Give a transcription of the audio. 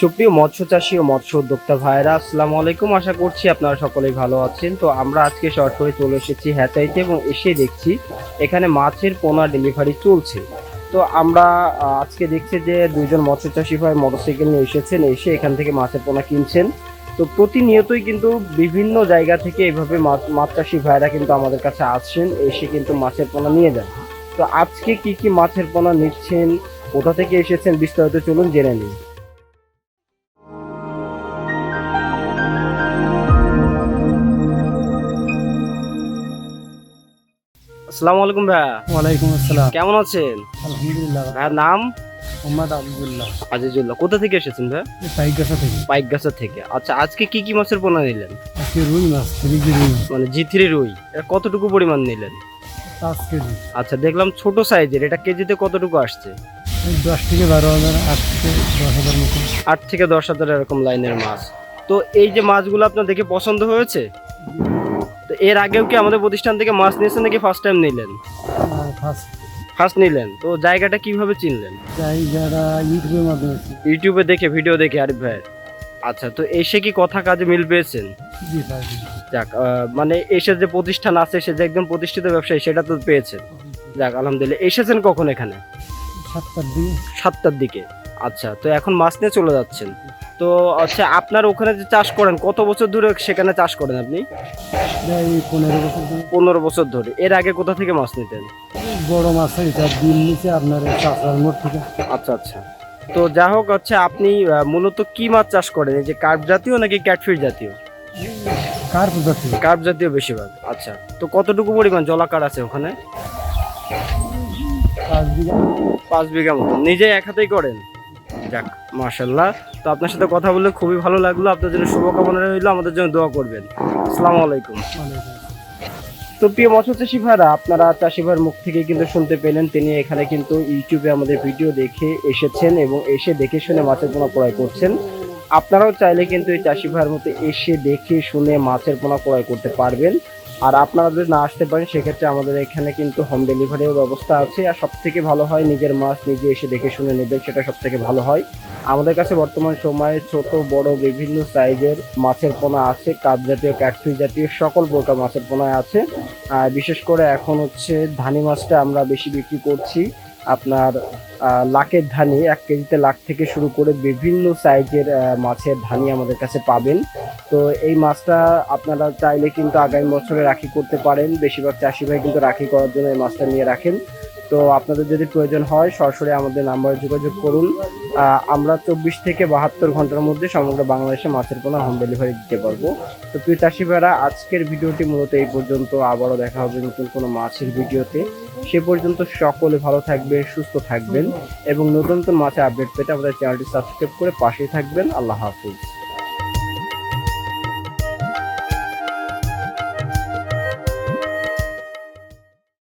সুপ্রিয় মৎস্য চাষী ও মৎস্য উদ্যোক্তা ভাইরা আসসালামু আলাইকুম। আশা করছি আপনারা সকলেই ভালো আছেন। তো আমরা আজকে সরাসরি চলে এসেছি হ্যাচাইতে এবং এসে দেখছি এখানে মাছের পোনা ডেলিভারি চলছে। তো আমরা আজকে দেখছি যে দুইজন মৎস্য চাষী ভাই মোটরসাইকেল নিয়ে এসেছেন, এসে এখান থেকে মাছের পোনা কিনছেন। তো প্রতিনিয়তই কিন্তু বিভিন্ন জায়গা থেকে এইভাবে মাছ চাষী ভাইরা কিন্তু আমাদের কাছে আসছেন, এসে কিন্তু মাছের পোনা নিয়ে যান। তো আজকে কি কি মাছের পোনা নিচ্ছেন, কোথা থেকে এসেছেন, বিস্তারিত চলুন জেনে নিই। আসসালামু আলাইকুম ভাইয়া। ওয়ালাইকুম আসসালাম। কেমন আছেন? আলহামদুলিল্লাহ। ভাইয়ার নাম? মোহাম্মদ আবদুল্লাহ। আজিজুল্লাহ। কোথা থেকে এসেছেন ভাই পাইকাসা থেকে। পাইকগাছা থেকে। আচ্ছা আজকে কি কি মাছের পোনা নিলেন? আজকে রুই মাছ থ্রি রুই মানে জি থ্রি রুই। এটা কতটুকু পরিমাণ নিলেন? পাঁচ কেজি। আচ্ছা দেখলাম ছোট সাইজের। এটা কেজিতে কতটুকু আসছে? দশ থেকে বারো হাজার আট থেকে দশ হাজার মতো। আট থেকে দশ হাজার এরকম লাইনের মাছ। তো এই যে মাছগুলো আপনার দেখে পছন্দ হয়েছে? তো এর আগেও কি আমাদের প্রতিষ্ঠান থেকে মাছ নিয়েছেন নাকি ফার্স্ট টাইম নিলেন? ফার্স্ট ফার্স্ট নিলেন। তো জায়গাটা কীভাবে চিনলেন? জায়গাটা ইউটিউবের মাধ্যমে ইউটিউবে দেখে ভিডিও দেখে আরিফ ভাইয়ের আচ্ছা তো এসে কি কথা কাজে মিল পেয়েছেন? যাক মানে এসে যে প্রতিষ্ঠান আছে সে যে একদম প্রতিষ্ঠিত ব্যবসায়ী সেটা তো পেয়েছেন। যাক আলহামদুলিল্লাহ। এসেছেন কখন এখানে? সাতটার দিকে। সাতটার দিকে। আচ্ছা তো এখন মাছ নিয়ে চলে যাচ্ছেন। তো আচ্ছা আপনার ওখানে যে চাষ করেন কত বছর ধরে সেখানে চাষ করেন আপনি? পনেরো বছর ধরে। পনেরো বছর ধরে। এর আগে কোথা থেকে মাছ নিতেন? বড় মাছ এটা দিন নিচে আপনার চাষার থেকে। আচ্ছা আচ্ছা। তো যা হোক হচ্ছে আপনি মূলত কি মাছ চাষ করেন? এই যে কার্প জাতীয় নাকি ক্যাটফিশ জাতীয়? কার প্রজাতি কার্প জাতীয় বেশিরভাগ। আচ্ছা তো কতটুকু পরিমাণ জলাকার আছে ওখানে? পাঁচ বিঘা। পাঁচ বিঘা মতো। নিজে এক হাতেই করেন? যাক মার্শাল্লাহ তো আপনার সাথে কথা বলে খুবই ভালো লাগল। আপনার জন্য শুভকামনা রইল। আমাদের জন্য দোয়া করবেন। আসসালামু আলাইকুম। তো প্রিয় মৎস্য চাষী ভাইরা, আপনারা চাষি ভাইয়ের মুখ থেকে কিন্তু শুনতে পেলেন। তিনি এখানে কিন্তু ইউটিউবে আমাদের ভিডিও দেখে এসেছেন এবং এসে দেখে শুনে মাছের পোনা ক্রয় করছেন। আপনারাও চাইলে কিন্তু এই চাষি ভাইয়ের মতো এসে দেখে শুনে মাছের পোনা ক্রয় করতে পারবেন। আর আপনারা যদি না আসতে পারেন, সেক্ষেত্রে আমাদের এখানে কিন্তু হোম ডেলিভারির ব্যবস্থা আছে। আর সব থেকে ভালো হয়, নিজের মাছ নিজে এসে দেখে শুনে নেবেন, সেটা সব থেকে ভালো হয়। আমাদের কাছে বর্তমান সময়ে ছোট, বড় বিভিন্ন সাইজের মাছের পোনা আছে, কাপ জাতীয়, ক্যাটফিশ জাতীয় সকল প্রকার মাছের পোনা আছে। বিশেষ করে এখন হচ্ছে ধানি মাছটা আমরা বেশি বিক্রি করছি। আপনার লাখের ধানি, এক কেজিতে লাখ থেকে শুরু করে বিভিন্ন সাইজের মাছের ধানি আমাদের কাছে পাবেন। তো এই মাছটা আপনারা চাইলে কিন্তু আগামী বছরে রাখি করতে পারেন। বেশিরভাগ চাষি ভাই কিন্তু রাখি করার জন্য এই মাছটা নিয়ে রাখেন। তো আপনাদের যদি প্রয়োজন হয়, সরাসরি আমাদের নাম্বারে যোগাযোগ করুন। আমরা চব্বিশ থেকে বাহাত্তর ঘণ্টার মধ্যে সমগ্র বাংলাদেশে মাছের পোনা হোম ডেলিভারি দিতে পারব। তো প্রিয় চাষি ভাইরা, আজকের ভিডিওটি মূলত এই পর্যন্ত। আবারও দেখা হবে নতুন কোনো মাছের ভিডিওতে। সে পর্যন্ত সকলে ভালো থাকবেন, সুস্থ থাকবেন এবং নতুন নতুন মাছের আপডেট পেতে আমাদের চ্যানেলটি সাবস্ক্রাইব করে পাশেই থাকবেন। আল্লাহ হাফিজ।